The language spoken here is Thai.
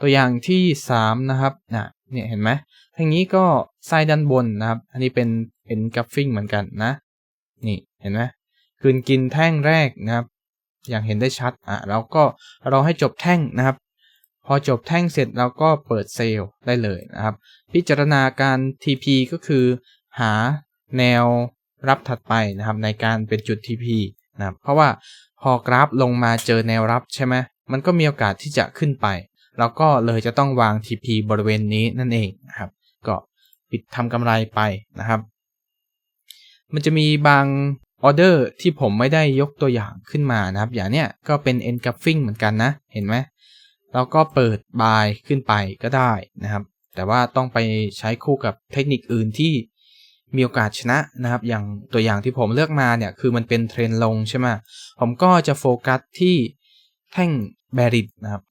ตัวอย่างที่ 3 นะครับนะเนี่ยเห็นไหมทางนี้ก็ไส้ด้านบนนะครับ อันนี้เป็นเป็นกราฟฟิ้งเหมือนกันนะ นี่เห็นไหมคืนกินแท่งแรกนะครับ อย่างเห็นได้ชัดอะแล้วก็เราให้จบแท่งนะครับ พอจบแท่งเสร็จเราก็เปิดเซลล์ได้เลยนะครับ พิจารณาการ TP ก็คือหาแนวรับถัดไปนะครับ ในการเป็นจุด TP นะครับเพราะว่าพอกราฟลงมาเจอแนวรับใช่ไหมมันก็มีโอกาสที่จะขึ้นไป เราก็เลยจะต้องวาง TP บริเวณนี้นั่นเองนะครับ ก็ปิดทำกำไรไปนะครับ มันจะมีบางออเดอร์ที่ผมไม่ได้ยกตัวอย่างขึ้นมานะครับ อย่างเนี้ยก็เป็น engulfing เหมือนกันนะ เห็นไหมเราก็เปิด buy ขึ้นไปก็ได้นะครับ แต่ว่าต้องไปใช้คู่กับเทคนิคอื่นที่มีโอกาสชนะนะครับ อย่างตัวอย่างที่ผมเลือกมาเนี่ยคือมันเป็นเทรนลงใช่ไหมผมก็จะโฟกัสที่แท่งแบริดนะครับ